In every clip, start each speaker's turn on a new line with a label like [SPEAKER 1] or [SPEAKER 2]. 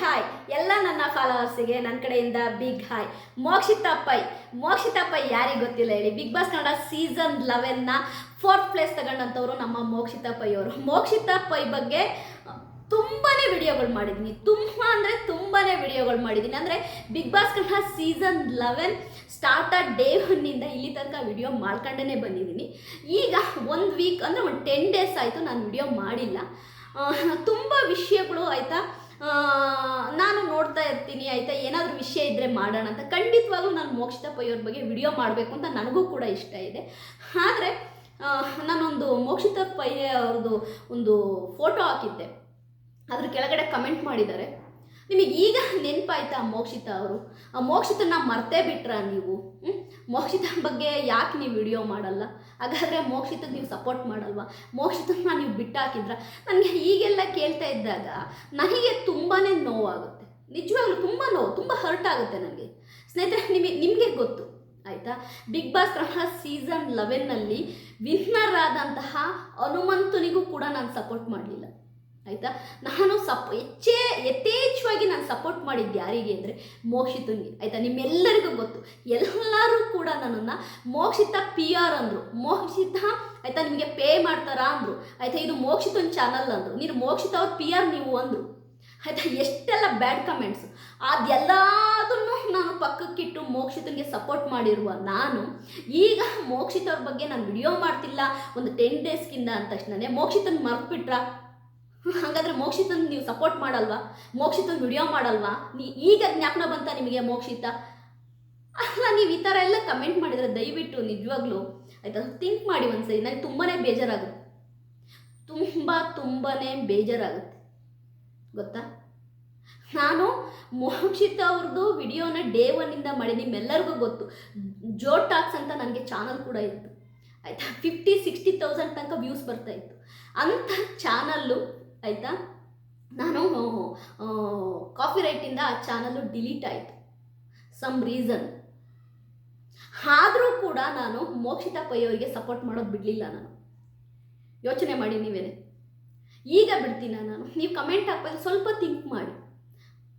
[SPEAKER 1] Hi ಎಲ್ಲ ನನ್ನ ಫಾಲೋವರ್ಸಿಗೆ ನನ್ನ ಕಡೆಯಿಂದ ಬಿಗ್ ಹಾಯ್ ಮೋಕ್ಷಿತಾ ಪೈ ಮೋಕ್ಷಿತಾ ಪೈ ಯಾರಿಗೆ ಗೊತ್ತಿಲ್ಲ ಹೇಳಿ. ಬಿಗ್ ಬಾಸ್ ಕನ್ನಡ ಸೀಸನ್ ಲೆವೆನ್ನ ಫೋರ್ತ್ ಪ್ಲೇಸ್ ತಗೊಂಡಂಥವ್ರು ನಮ್ಮ ಮೋಕ್ಷಿತಾ ಪೈ ಅವರು ಮೋಕ್ಷಿತಾ ಪೈ ಬಗ್ಗೆ ತುಂಬಾ ವಿಡಿಯೋಗಳು ಮಾಡಿದ್ದೀನಿ ತುಂಬ ಅಂದರೆ ತುಂಬಾ ವಿಡಿಯೋಗಳು ಮಾಡಿದ್ದೀನಿ ಅಂದರೆ big boss Kannada season eleven start day ಒನ್ನಿಂದ ಇಲ್ಲಿ ತನಕ ವಿಡಿಯೋ ಮಾಡ್ಕೊಂಡೇ ಬಂದಿದ್ದೀನಿ. ಈಗ ಒಂದು ವೀಕ್ ಅಂದರೆ ಒಂದು ಟೆನ್ ಡೇಸ್ ಆಯಿತು ನಾನು ವಿಡಿಯೋ ಮಾಡಿಲ್ಲ. ತುಂಬ ವಿಷಯಗಳು ಆಯಿತಾ? ಇರ್ತೀನಿ, ಆಯಿತಾ? ಏನಾದರೂ ವಿಷಯ ಇದ್ದರೆ ಮಾಡೋಣ ಅಂತ. ಖಂಡಿತವಾಗ್ಲೂ ನಾನು ಮೋಕ್ಷಿತ ಪೈ ಅವ್ರ ಬಗ್ಗೆ ವಿಡಿಯೋ ಮಾಡಬೇಕು ಅಂತ ನನಗೂ ಕೂಡ ಇಷ್ಟ ಇದೆ. ಆದರೆ ನಾನೊಂದು ಮೋಕ್ಷಿತ ಪೈ ಅವ್ರದ್ದು ಒಂದು ಫೋಟೋ ಹಾಕಿದ್ದೆ. ಅದ್ರ ಕೆಳಗಡೆ ಕಮೆಂಟ್ ಮಾಡಿದ್ದಾರೆ. ನಿಮಗೆ ಈಗ ನೆನಪಾಯ್ತಾ ಮೋಕ್ಷಿತಾ ಅವರು? ಆ ಮೋಕ್ಷಿತನ ಮರ್ತೇ ಬಿಟ್ರಾ ನೀವು? ಮೋಕ್ಷಿತ ಬಗ್ಗೆ ಯಾಕೆ ನೀವು ವಿಡಿಯೋ ಮಾಡಲ್ಲ? ಹಾಗಾದರೆ ಮೋಕ್ಷಿತಗೆ ನೀವು ಸಪೋರ್ಟ್ ಮಾಡಲ್ವಾ? ಮೋಕ್ಷಿತನ ನೀವು ಬಿಟ್ಟಾಕಿದ್ರ, ನನಗೆ ಈಗೆಲ್ಲ ಕೇಳ್ತಾ ಇದ್ದಾಗ ನನಗೆ ತುಂಬಾ ನೋವಾಗುತ್ತೆ. ನಿಜವಾಗ್ಲೂ ತುಂಬ ನೋವು, ತುಂಬ ಹರ್ಟ್ ಆಗುತ್ತೆ ನನಗೆ. ಸ್ನೇಹಿತರೆ ನಿಮಗೆ ನಿಮಗೆ ಗೊತ್ತು, ಆಯಿತಾ? ಬಿಗ್ ಬಾಸ್ ಕನ್ನಡ ಸೀಸನ್ ಲೆವೆನ್ನಲ್ಲಿ ವಿನ್ನರ್ ಆದಂತಹ ಹನುಮಂತನಿಗೂ ಕೂಡ ನಾನು ಸಪೋರ್ಟ್ ಮಾಡಲಿಲ್ಲ, ಆಯಿತಾ? ನಾನು ಸಪ್ ಹೆಚ್ಚೇ ಯಥೇಚ್ಛವಾಗಿ ನಾನು ಸಪೋರ್ಟ್ ಮಾಡಿದ್ದು ಯಾರಿಗೆ ಅಂದರೆ ಮೋಕ್ಷಿತನಿಗೆ, ಆಯಿತಾ? ನಿಮ್ಮೆಲ್ಲರಿಗೂ ಗೊತ್ತು. ಎಲ್ಲರೂ ಕೂಡ ನನ್ನನ್ನು ಮೋಕ್ಷಿತ ಪಿ ಆರ್ ಅಂದರು. ಮೋಕ್ಷಿತ, ಆಯಿತಾ? ನಿಮಗೆ ಪೇ ಮಾಡ್ತಾರಾ ಅಂದರು. ಆಯಿತಾ? ಇದು ಮೋಕ್ಷಿತನ ಚಾನಲ್ ಅಂದರು. ನೀನು ಮೋಕ್ಷಿತ ಅವ್ರ ಪಿ ಆರ್ ನೀವು ಅಂದರು. ಆಯಿತಾ? ಎಷ್ಟೆಲ್ಲ ಬ್ಯಾಡ್ ಕಮೆಂಟ್ಸ್ ಅದೆಲ್ಲದನ್ನು ನಾನು ಪಕ್ಕಕ್ಕಿಟ್ಟು ಮೋಕ್ಷಿತನಿಗೆ ಸಪೋರ್ಟ್ ಮಾಡಿರುವ ನಾನು, ಈಗ ಮೋಕ್ಷಿತವ್ರ ಬಗ್ಗೆ ನಾನು ವಿಡಿಯೋ ಮಾಡ್ತಿಲ್ಲ. ಒಂದು ಟೆನ್ ಡೇಸ್ಗಿಂತ ಅಂದ ತಕ್ಷಣನೇ ಮೋಕ್ಷಿತನ ಮರ್ತ್ಬಿಟ್ರಾ? ಹಾಗಾದ್ರೆ ಮೋಕ್ಷಿತನ್ ನೀವು ಸಪೋರ್ಟ್ ಮಾಡಲ್ವಾ? ಮೋಕ್ಷಿತನ್ ವಿಡಿಯೋ ಮಾಡಲ್ವಾ? ನೀ ಈಗ ಜ್ಞಾಪನ ಬಂತ ನಿಮಗೆ ಮೋಕ್ಷಿತ? ಅಲ್ಲ, ನೀವು ಈ ಥರ ಎಲ್ಲ ಕಮೆಂಟ್ ಮಾಡಿದರೆ ದಯವಿಟ್ಟು ನಿಜವಾಗ್ಲೂ, ಆಯಿತಾ? ಥಿಂಕ್ ಮಾಡಿ ಒಂದ್ಸರಿ ನನಗೆ ತುಂಬಾ ಬೇಜಾರಾಗುತ್ತೆ. ತುಂಬ ತುಂಬಾ ಬೇಜಾರಾಗುತ್ತೆ. ಗೊತ್ತಾ? ನಾನು ಮೋಕ್ಷಿತ ಅವ್ರದ್ದು ವಿಡಿಯೋನ ಡೇ ಒನ್ನಿಂದ ಮಾಡಿ ನಿಮ್ಮೆಲ್ಲರಿಗೂ ಗೊತ್ತು. ಜೋ ಟಾಕ್ಸ್ ಅಂತ ನನಗೆ ಚಾನಲ್ ಕೂಡ ಇತ್ತು. ಆಯಿತಾ? ಫಿಫ್ಟಿ ಸಿಕ್ಸ್ಟಿ ತೌಸಂಡ್ ತನಕ ವ್ಯೂಸ್ ಬರ್ತಾ ಇತ್ತು. ಅಂಥ ಚಾನಲ್ಲು ಆಯಿತಾ? ನಾನು ಕಾಫಿ ರೈಟಿಂದ ಆ ಚಾನಲ್ಲು ಡಿಲೀಟ್ ಆಯಿತು. ಸಮ್ ರೀಸನ್ ಆದರೂ ಕೂಡ ನಾನು ಮೋಕ್ಷಿತ ಪೈ ಅವರಿಗೆ ಸಪೋರ್ಟ್ ಮಾಡೋದು ಬಿಡಲಿಲ್ಲ ನಾನು. ಯೋಚನೆ ಮಾಡಿ ನೀವೇನೆ. ಈಗ ಬಿಡ್ತೀನ ನಾನು? ನೀವು ಕಮೆಂಟ್ ಹಾಕ್ಬೇಕು ಸ್ವಲ್ಪ ಥಿಂಕ್ ಮಾಡಿ.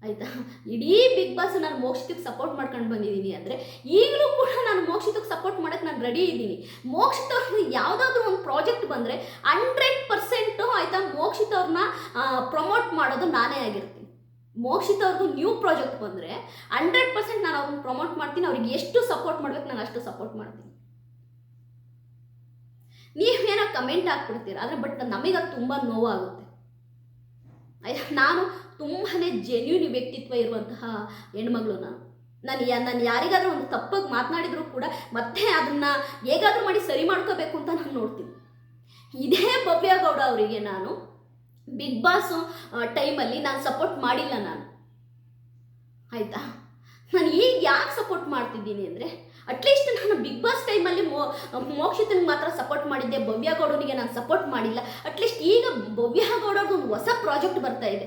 [SPEAKER 1] ಆಯಿತಾ? ಇಡೀ ಬಿಗ್ ಬಾಸ್ ನಾನು ಮೋಕ್ಷಿತಕ್ಕೆ ಸಪೋರ್ಟ್ ಮಾಡ್ಕೊಂಡು ಬಂದಿದ್ದೀನಿ ಅಂದರೆ, ಈಗಲೂ ಕೂಡ ನಾನು ಮೋಕ್ಷಿತಕ್ಕೆ ಸಪೋರ್ಟ್ ಮಾಡೋಕ್ಕೆ ನಾನು ರೆಡಿ ಇದ್ದೀನಿ. ಮೋಕ್ಷಿತ ಅವ್ರನ್ನ ಯಾವುದಾದ್ರೂ ಒಂದು ಪ್ರಾಜೆಕ್ಟ್ ಬಂದರೆ ಹಂಡ್ರೆಡ್ ಪರ್ಸೆಂಟು ಆಯಿತಾ ಮೋಕ್ಷಿತವ್ರನ್ನ ಪ್ರಮೋಟ್ ಮಾಡೋದು ನಾನೇ ಆಗಿರ್ತೀನಿ. ಮೋಕ್ಷಿತ ಅವ್ರದ್ದು ನ್ಯೂ ಪ್ರಾಜೆಕ್ಟ್ ಬಂದರೆ ಹಂಡ್ರೆಡ್ ಪರ್ಸೆಂಟ್ ನಾನು ಅವ್ರನ್ನ ಪ್ರಮೋಟ್ ಮಾಡ್ತೀನಿ, ಅವ್ರಿಗೆ ಎಷ್ಟು ಸಪೋರ್ಟ್ ಮಾಡ್ಬೇಕು, ನಾನು ಅಷ್ಟು ಸಪೋರ್ಟ್ ಮಾಡ್ತೀನಿ ನೀವೇನೋ ಕಮೆಂಟ್ ಹಾಕ್ಬಿಡ್ತೀರ. ಆದರೆ ಬಟ್ ನಮಗೆ ಅದು ತುಂಬ ನೋವಾಗುತ್ತೆ. ನಾನು ತುಂಬಾ ಜೆನ್ಯೂನ್ ವ್ಯಕ್ತಿತ್ವ ಇರುವಂತಹ ಹೆಣ್ಮಗಳು ನಾನು ನಾನು ಯಾ ನಾನು ಯಾರಿಗಾದರೂ ಒಂದು ತಪ್ಪಾಗಿ ಮಾತನಾಡಿದರೂ ಕೂಡ ಮತ್ತೆ ಅದನ್ನು ಹೇಗಾದರೂ ಮಾಡಿ ಸರಿ ಮಾಡ್ಕೋಬೇಕು ಅಂತ ನಾನು ನೋಡ್ತೀನಿ. ಇದೇ ಭವ್ಯಗೌಡ ಅವರಿಗೆ ನಾನು ಬಿಗ್ ಬಾಸ್ ಟೈಮಲ್ಲಿ ನಾನು ಸಪೋರ್ಟ್ ಮಾಡಿಲ್ಲ ನಾನು. ಆಯಿತಾ? ನಾನು ಈಗ ಯಾಕೆ ಸಪೋರ್ಟ್ ಮಾಡ್ತಿದ್ದೀನಿ ಅಂದರೆ ಅಟ್ಲೀಸ್ಟ್ ನಾನು ಬಿಗ್ ಬಾಸ್ ಟೈಮಲ್ಲಿ ಮೋ, ಮೋಕ್ಷಿತನಿಗೆ ಮಾತ್ರ ಸಪೋರ್ಟ್ ಮಾಡಿದ್ದೆ. ಭವ್ಯಗೌಡನಿಗೆ ನಾನು ಸಪೋರ್ಟ್ ಮಾಡಿಲ್ಲ. ಅಟ್ಲೀಸ್ಟ್ ಈಗ ಭವ್ಯಗೌಡರ್ದು ಒಂದು ಹೊಸ ಪ್ರಾಜೆಕ್ಟ್ ಬರ್ತಾ ಇದೆ.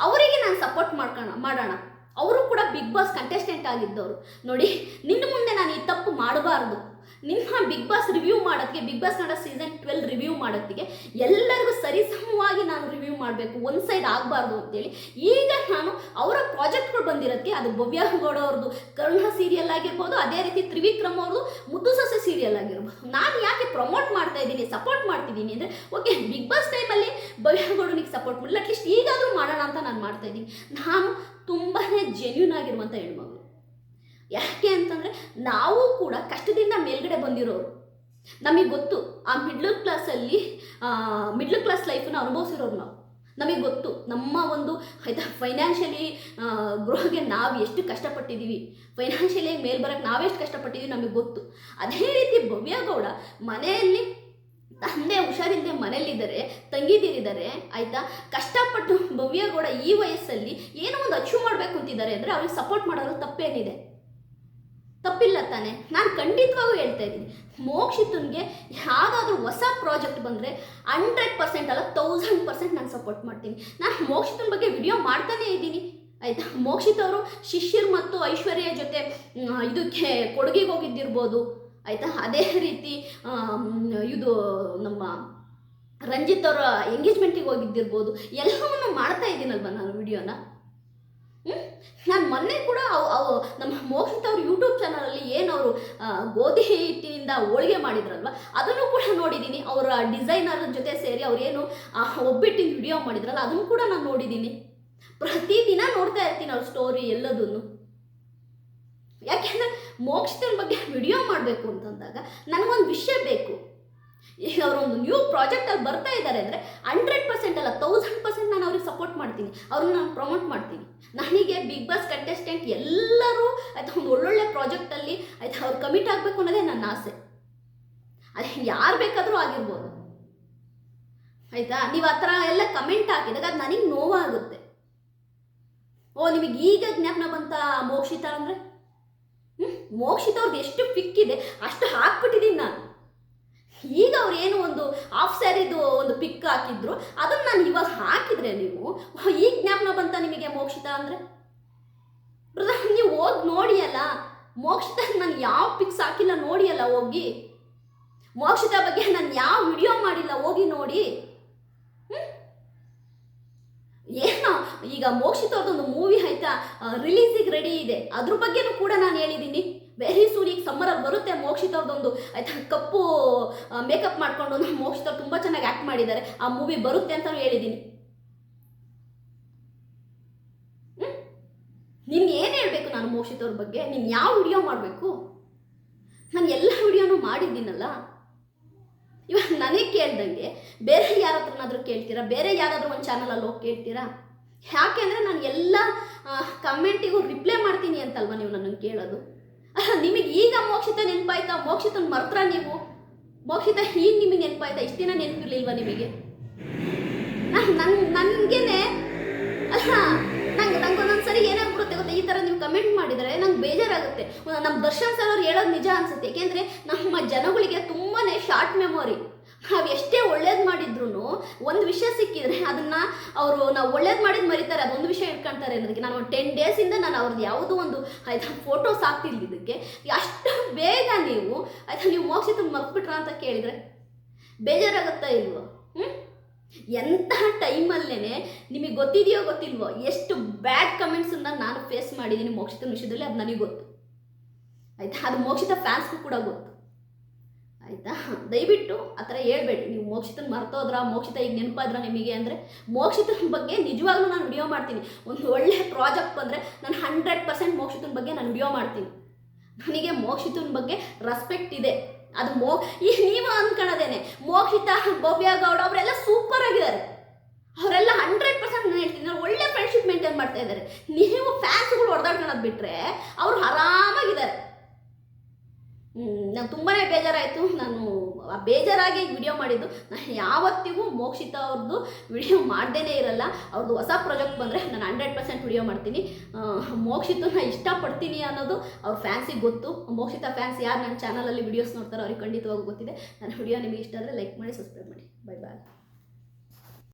[SPEAKER 1] ಅವರಿಗೆ ನಾನು ಸಪೋರ್ಟ್ ಮಾಡ್ಕೋಣ, ಮಾಡೋಣ. ಅವರು ಕೂಡ ಬಿಗ್ ಬಾಸ್ ಕಂಟೆಸ್ಟೆಂಟ್ ಆಗಿದ್ದವರು. ನೋಡಿ, ನಿನ್ನ ಮುಂದೆ ನಾನು ಈ ತಪ್ಪು ಮಾಡಬಾರ್ದು. ನಿಮ್ಮ ಬಿಗ್ ಬಾಸ್ ರಿವ್ಯೂ ಮಾಡೋದಕ್ಕೆ big boss Kannada season twelve review ಮಾಡೋದಕ್ಕೆ ಎಲ್ಲರಿಗೂ ಸರಿಸಮವಾಗಿ ನಾನು ರಿವ್ಯೂ ಮಾಡಬೇಕು ಒಂದು ಸೈಡ್ ಆಗಬಾರ್ದು ಅಂತೇಳಿ. ಈಗ ನಾನು ಅವರ ಪ್ರಾಜೆಕ್ಟ್ಗಳು ಬಂದಿರೋದಕ್ಕೆ ಅದು ಭವ್ಯಗೌಡ ಅವ್ರದ್ದು ಕರುಣ ಸೀರಿಯಲ್ ಆಗಿರ್ಬೋದು, ಅದೇ ರೀತಿ ತ್ರಿವಿಕ್ರಮ್ ಅವ್ರದ್ದು ಮುದ್ದು ಸೊಸೆ ಸೀರಿಯಲ್ ಆಗಿರ್ಬೋದು. ನಾನು ಯಾಕೆ ಪ್ರಮೋಟ್ ಮಾಡ್ತಾ ಇದ್ದೀನಿ ಸಪೋರ್ಟ್ ಮಾಡ್ತಿದ್ದೀನಿ ಅಂದರೆ ಓಕೆ ಬಿಗ್ ಬಾಸ್ ಟೈಮಲ್ಲಿ ಭವ್ಯಗೌಡನಿಗೆ ಸಪೋರ್ಟ್ ಮಾಡಿಲ್ಲ ಅಟ್ಲೀಸ್ಟ್ ಈಗಾದರೂ ಮಾಡೋಣ ಅಂತ ನಾನು ಮಾಡ್ತಾ ಇದ್ದೀನಿ. ನಾನು ತುಂಬಾ ಜೆನ್ಯೂನ್ ಆಗಿರುವಂಥ ಹೆಣ್ಮಗಳು. ಯಾಕೆ ಅಂತಂದರೆ ನಾವು ಕೂಡ ಕಷ್ಟದಿಂದ ಮೇಲ್ಗಡೆ ಬಂದಿರೋರು. ನಮಗೆ ಗೊತ್ತು, ಆ ಮಿಡ್ಲ್ ಕ್ಲಾಸಲ್ಲಿ ಮಿಡ್ಲ್ ಕ್ಲಾಸ್ ಲೈಫನ್ನ ಅನುಭವಿಸಿರೋರು ನಾವು. ನಮಗೆ ಗೊತ್ತು, ನಮ್ಮ ಒಂದು ಆಯಿತಾ ಫೈನಾನ್ಷಿಯಲಿ ಗೃಹಗೆ ನಾವು ಎಷ್ಟು ಕಷ್ಟಪಟ್ಟಿದ್ದೀವಿ ಫೈನಾನ್ಷಿಯಲಿ ಮೇಲ್ ಬರೋಕ್ಕೆ ನಾವೆಷ್ಟು ಕಷ್ಟಪಟ್ಟಿದ್ದೀವಿ ನಮಗೆ ಗೊತ್ತು. ಅದೇ ರೀತಿ ಭವ್ಯಗೌಡ ಮನೆಯಲ್ಲಿ ತಂದೆ ಹುಷಾರಿಲ್ಲದೆ ಮನೇಲಿದ್ದಾರೆ ತಂಗಿದಿರಿದ್ದಾರೆ, ಆಯಿತಾ? ಕಷ್ಟಪಟ್ಟು ಭವ್ಯಗೌಡ ಈ ವಯಸ್ಸಲ್ಲಿ ಏನೋ ಒಂದು ಅಚೀವ್ ಮಾಡಬೇಕು ಅಂತಿದ್ದಾರೆ ಅಂದರೆ ಅವ್ರಿಗೆ ಸಪೋರ್ಟ್ ಮಾಡೋದು ತಪ್ಪೇನಿದೆ. ತಪ್ಪಿಲ್ಲ ತಾನೆ. ನಾನು ಖಂಡಿತವಾಗೂ ಹೇಳ್ತಾ ಇದ್ದೀನಿ. ಮೋಕ್ಷಿತನ್ಗೆ ಯಾವುದಾದ್ರೂ ಹೊಸ ಪ್ರಾಜೆಕ್ಟ್ ಬಂದರೆ ಹಂಡ್ರೆಡ್ ಪರ್ಸೆಂಟ್ ಅಲ್ಲ ತೌಸಂಡ್ ಪರ್ಸೆಂಟ್ ನಾನು ಸಪೋರ್ಟ್ ಮಾಡ್ತೀನಿ. ನಾನು ಮೋಕ್ಷಿತನ ಬಗ್ಗೆ ವಿಡಿಯೋ ಮಾಡ್ತಾನೇ ಇದ್ದೀನಿ. ಆಯಿತಾ? ಮೋಕ್ಷಿತ್ ಅವರು ಶಿಷ್ಯರ್ ಮತ್ತು ಐಶ್ವರ್ಯ ಜೊತೆ ಇದಕ್ಕೆ ಕೊಡುಗೆಗೆ ಹೋಗಿದ್ದಿರ್ಬೋದು. ಆಯಿತಾ? ಅದೇ ರೀತಿ ಇದು ನಮ್ಮ ರಂಜಿತ್ ಅವರ ಎಂಗೇಜ್ಮೆಂಟಿಗೆ ಹೋಗಿದ್ದಿರ್ಬೋದು. ಎಲ್ಲವನ್ನು ಮಾಡ್ತಾ ಇದ್ದೀನಲ್ವ ನಾನು ವಿಡಿಯೋನ ನಾನು ಮೊನ್ನೆ ಕೂಡ ಅವು ಅವು ನಮ್ಮ ಮೋಕ್ಷಿತ್ ಅವ್ರ ಯೂಟ್ಯೂಬ್ ಚಾನಲಲ್ಲಿ ಏನು ಅವರು ಗೋಧಿ ಹಿಟ್ಟಿನಿಂದ ಹೋಳಿಗೆ ಮಾಡಿದ್ರಲ್ವ, ಅದನ್ನು ಕೂಡ ನೋಡಿದ್ದೀನಿ ಅವರ ಡಿಸೈನರ್ ಜೊತೆ ಸೇರಿ ಅವರೇನು ಒಬ್ಬಿಟ್ಟಿನ ವಿಡಿಯೋ ಮಾಡಿದ್ರಲ್ಲ, ಅದನ್ನು ಕೂಡ ನಾನು ನೋಡಿದ್ದೀನಿ ಪ್ರತಿದಿನ ನೋಡ್ತಾ ಇರ್ತೀನಿ ಅವ್ರ ಸ್ಟೋರಿ ಎಲ್ಲದನ್ನು. ಯಾಕೆಂದ್ರೆ ಮೋಕ್ಷಿತನ ಬಗ್ಗೆ ವಿಡಿಯೋ ಮಾಡಬೇಕು ಅಂತಂದಾಗ, ನನಗೊಂದು ವಿಷಯ ಬೇಕು. ಈಗ ಅವರೊಂದು ನ್ಯೂ ಪ್ರಾಜೆಕ್ಟಲ್ಲಿ ಬರ್ತಾ ಇದ್ದಾರೆ ಅಂದರೆ ಹಂಡ್ರೆಡ್ ಪರ್ಸೆಂಟ್ ಅಲ್ಲ ತೌಸಂಡ್ ಪರ್ಸೆಂಟ್ ನಾನು ಅವ್ರಿಗೆ ಸಪೋರ್ಟ್ ಮಾಡ್ತೀನಿ. ಅವ್ರನ್ನ ನಾನು ಪ್ರಮೋಟ್ ಮಾಡ್ತೀನಿ. ನನಗೆ ಬಿಗ್ ಬಾಸ್ ಕಂಟೆಸ್ಟೆಂಟ್ ಎಲ್ಲರೂ ಆಯ್ತಾ ಒಂದು ಒಳ್ಳೊಳ್ಳೆ ಪ್ರಾಜೆಕ್ಟಲ್ಲಿ ಆಯ್ತಾ ಅವ್ರು ಕಮಿಟ್ ಆಗಬೇಕು ಅನ್ನೋದೇ ನನ್ನ ಆಸೆ. ಅದು ಯಾರು ಬೇಕಾದರೂ ಆಗಿರ್ಬೋದು. ಆಯಿತಾ? ನೀವು ಆ ಥರ ಎಲ್ಲ ಕಮೆಂಟ್ ಹಾಕಿದಾಗ ಅದು ನನಗೆ ನೋವಾಗುತ್ತೆ. ಓ, ನಿಮಗೆ ಈಗ ಜ್ಞಾಪನ ಬಂತ ಮೋಕ್ಷಿತ ಅಂದರೆ? ಹ್ಞೂ ಮೋಕ್ಷಿತ ಅವ್ರದ್ದು ಎಷ್ಟು ಪಿಕ್ಕಿದೆ ಅಷ್ಟು ಹಾಕ್ಬಿಟ್ಟಿದ್ದೀನಿ ನಾನು. ಈಗ ಅವ್ರು ಏನು ಒಂದು ಆಫ್ ಸ್ಯಾರಿದು ಒಂದು ಪಿಕ್ ಹಾಕಿದ್ರು, ಅದನ್ನು ನಾನು ಇವಾಗ ಹಾಕಿದ್ರೆ ನೀವು ಈ ಜ್ಞಾಪನ ಬಂತ ನಿಮಗೆ ಮೋಕ್ಷಿತ ಅಂದರೆ? ನೀವು ನೋಡಿ ಅಲ್ಲ ಮೋಕ್ಷಿತ ನಾನು ಯಾವ ಪಿಕ್ಸ್ ಹಾಕಿಲ್ಲ ನೋಡಿ ಅಲ್ಲ ಹೋಗಿ? ಮೋಕ್ಷಿತ ಬಗ್ಗೆ ನಾನು ಯಾವ ವಿಡಿಯೋ ಮಾಡಿಲ್ಲ ಹೋಗಿ ನೋಡಿ? ಏನು, ಈಗ ಮೋಕ್ಷಿತ ಅವ್ರದ್ದೊಂದು ಮೂವಿ ಆಯ್ತಾ ರಿಲೀಸಿಗೆ ರೆಡಿ ಇದೆ. ಅದ್ರ ಬಗ್ಗೆನೂ ಕೂಡ ನಾನು ಹೇಳಿದ್ದೀನಿ ವೆರಿ ಸೂನ್ ಸಮ್ಮರಲ್ಲಿ ಬರುತ್ತೆ ಮೋಕ್ಷಿತ್ ಅವ್ರದ್ದೊಂದು, ಆಯ್ತಾ? ಕಪ್ಪು ಮೇಕಪ್ ಮಾಡ್ಕೊಂಡು ಮೋಕ್ಷಿತ್ ಅವ್ರು ತುಂಬ ಚೆನ್ನಾಗಿ ಆ್ಯಕ್ಟ್ ಮಾಡಿದ್ದಾರೆ. ಆ ಮೂವಿ ಬರುತ್ತೆ ಅಂತಲೂ ಹೇಳಿದ್ದೀನಿ ನಿನ್ ಏನು ಹೇಳಬೇಕು ನಾನು ಮೋಕ್ಷಿತ್ ಅವ್ರ ಬಗ್ಗೆ? ನೀನು ಯಾವ ವಿಡಿಯೋ ಮಾಡಬೇಕು? ನಾನು ಎಲ್ಲ ವಿಡಿಯೋನೂ ಮಾಡಿದ್ದೀನಲ್ಲ. ಇವಾಗ ನನಗೆ ಕೇಳ್ದಂಗೆ, ಬೇರೆ ಯಾರ ಹತ್ರನಾದರೂ ಕೇಳ್ತೀರಾ? ಬೇರೆ ಯಾರಾದರೂ ಒಂದು ಚಾನಲಲ್ಲಿ ಹೋಗಿ ಕೇಳ್ತೀರಾ? ಯಾಕೆಂದರೆ ನಾನು ಎಲ್ಲ ಕಮೆಂಟಿಗೂ ರಿಪ್ಲೈ ಮಾಡ್ತೀನಿ ಅಂತಲ್ವಾ ನೀವು ನನ್ನನ್ನು ಕೇಳೋದು? ನಿಮಗೆ ಈಗ ಮೋಕ್ಷಿತ ನೆನಪಾಯ್ತಾ? ಮೋಕ್ಷಿತನ ಮರ್ತ್ರ ನೀವು? ಮೋಕ್ಷಿತ ಈಗ ನಿಮಗೆ ನೆನಪಾಯ್ತಾ? ಇಷ್ಟು ದಿನ ನಿಮಗೆ? ನನ್ ನನಗೇನೆ ನಂಗೆ ನಂಗೆ ಒಂದೊಂದು ಸರಿ ಏನಾಗ್ಬಿಡುತ್ತೆ ಗೊತ್ತಾ? ಈ ಥರ ನೀವು ಕಮೆಂಟ್ ಮಾಡಿದರೆ ನಂಗೆ ಬೇಜಾರಾಗುತ್ತೆ. ನಮ್ಮ ದರ್ಶನ್ ಸರ್ ಅವ್ರು ಹೇಳೋದು ನಿಜ ಅನ್ಸುತ್ತೆ. ಏಕೆಂದರೆ ನಮ್ಮ ಜನಗಳಿಗೆ ತುಂಬಾ ಶಾರ್ಟ್ ಮೆಮೊರಿ. ನಾವು ಎಷ್ಟೇ ಒಳ್ಳೇದು ಮಾಡಿದ್ರು ಒಂದು ವಿಷಯ ಸಿಕ್ಕಿದ್ರೆ ಅದನ್ನು ಅವರು ನಾವು ಒಳ್ಳೇದು ಮಾಡಿದ್ ಮರಿತಾರೆ ಅದೊಂದು ವಿಷಯ ಇಟ್ಕೊಳ್ತಾರೆ ಅನ್ನೋದಕ್ಕೆ ನಾನು ಟೆನ್ ಡೇಸಿಂದ ನಾನು ಅವ್ರದ್ದು ಯಾವುದೋ ಒಂದು, ಆಯ್ತಾ ಫೋಟೋಸ್ ಹಾಕ್ತಿಲ್ಲ ಇದಕ್ಕೆ. ಅಷ್ಟು ಬೇಗ ನೀವು, ಆಯ್ತಾ, ನೀವು ಮೋಕ್ಷಿತ ಮರ್ತ್ಬಿಟ್ರ ಅಂತ ಕೇಳಿದ್ರೆ ಬೇಜಾರಾಗುತ್ತಾ ಇಲ್ವೋ? ಹ್ಞೂ ಎಂಥ ಟೈಮಲ್ಲೇ ನಿಮಗೆ ಗೊತ್ತಿದೆಯೋ ಗೊತ್ತಿಲ್ವೋ, ಎಷ್ಟು ಬ್ಯಾಡ್ ಕಮೆಂಟ್ಸನ್ನು ನಾನು ಫೇಸ್ ಮಾಡಿದ್ದೀನಿ ಮೋಕ್ಷಿತ ವಿಷಯದಲ್ಲಿ ಅದು ನನಗೆ ಗೊತ್ತು. ಆಯಿತಾ, ಅದು ಮೋಕ್ಷಿತ ಫ್ಯಾನ್ಸ್ಗೂ ಕೂಡ ಗೊತ್ತು. ಆಯಿತಾ? ದಯವಿಟ್ಟು ಆ ಥರ ಹೇಳ್ಬೇಡಿ. ನೀವು ಮೋಕ್ಷಿತನ ಮರ್ತೋದ್ರ ಮೋಕ್ಷಿತ ಈಗ ನೆನಪಾದ್ರ ನಿಮಗೆ ಅಂದರೆ, ಮೋಕ್ಷಿತನ ಬಗ್ಗೆ ನಿಜವಾಗ್ಲೂ ನಾನು ವಿಡಿಯೋ ಮಾಡ್ತೀನಿ. ಒಂದು ಒಳ್ಳೆಯ ಪ್ರಾಜೆಕ್ಟ್ ಬಂದರೆ ನಾನು ಹಂಡ್ರೆಡ್ ಪರ್ಸೆಂಟ್ ಮೋಕ್ಷಿತನ ಬಗ್ಗೆ ನಾನು ವಿಡಿಯೋ ಮಾಡ್ತೀನಿ. ನನಗೆ ಮೋಕ್ಷಿತನ ಬಗ್ಗೆ ರೆಸ್ಪೆಕ್ಟ್ ಇದೆ. ಅದು ಮೋ, ಈ ನೀವು ಅಂದ್ಕೊಳ್ಳೋದೇನೆ ಮೋಕ್ಷಿತ, ಭವ್ಯ ಗೌಡ ಅವರೆಲ್ಲ ಸೂಪರ್ ಆಗಿದ್ದಾರೆ. ಅವರೆಲ್ಲ ಹಂಡ್ರೆಡ್ ಪರ್ಸೆಂಟ್ ನಾನು ಹೇಳ್ತೀನಿ. ಒಳ್ಳೆ ಫ್ರೆಂಡ್ಶಿಪ್ ಮೇಂಟೈನ್ ಮಾಡ್ತಾ ಇದ್ದಾರೆ. ನೀವು ಫ್ಯಾನ್ಸ್ಗಳು ಹೊಡೆದಾಡ್ಕೊಳ್ಳೋದು ಬಿಟ್ಟರೆ ಅವರು ಆರಾಮಾಗಿದ್ದಾರೆ. ನಂಗೆ ತುಂಬಾ ಬೇಜಾರಾಯಿತು. ನಾನು ಬೇಜಾರಾಗಿ ವಿಡಿಯೋ ಮಾಡಿದ್ದು. ನಾನು ಯಾವತ್ತಿಗೂ ಮೋಕ್ಷಿತ ಅವ್ರದ್ದು ವಿಡಿಯೋ ಮಾಡ್ದೇ ಇರಲ್ಲ. ಅವ್ರದ್ದು ಹೊಸ ಪ್ರಾಜೆಕ್ಟ್ ಬಂದರೆ ನಾನು ಹಂಡ್ರೆಡ್ ಪರ್ಸೆಂಟ್ ವಿಡಿಯೋ ಮಾಡ್ತೀನಿ. ಮೋಕ್ಷಿತನ ಇಷ್ಟಪಡ್ತೀನಿ ಅನ್ನೋದು ಅವ್ರ ಫ್ಯಾನ್ಸಿಗೆ ಗೊತ್ತು. ಮೋಕ್ಷಿತ ಫ್ಯಾನ್ಸ್ ಯಾರು ನನ್ನ ಚಾನಲಲ್ಲಿ ವಿಡಿಯೋಸ್ ನೋಡ್ತಾರೋ ಅವ್ರಿಗೆ ಖಂಡಿತವಾಗೂ ಗೊತ್ತಿದೆ. ನನ್ನ ವಿಡಿಯೋ ನಿಮಗೆ ಇಷ್ಟ ಆದರೆ ಲೈಕ್ ಮಾಡಿ ಸಬ್ಸ್ಕ್ರೈಬ್ ಮಾಡಿ. Bye bye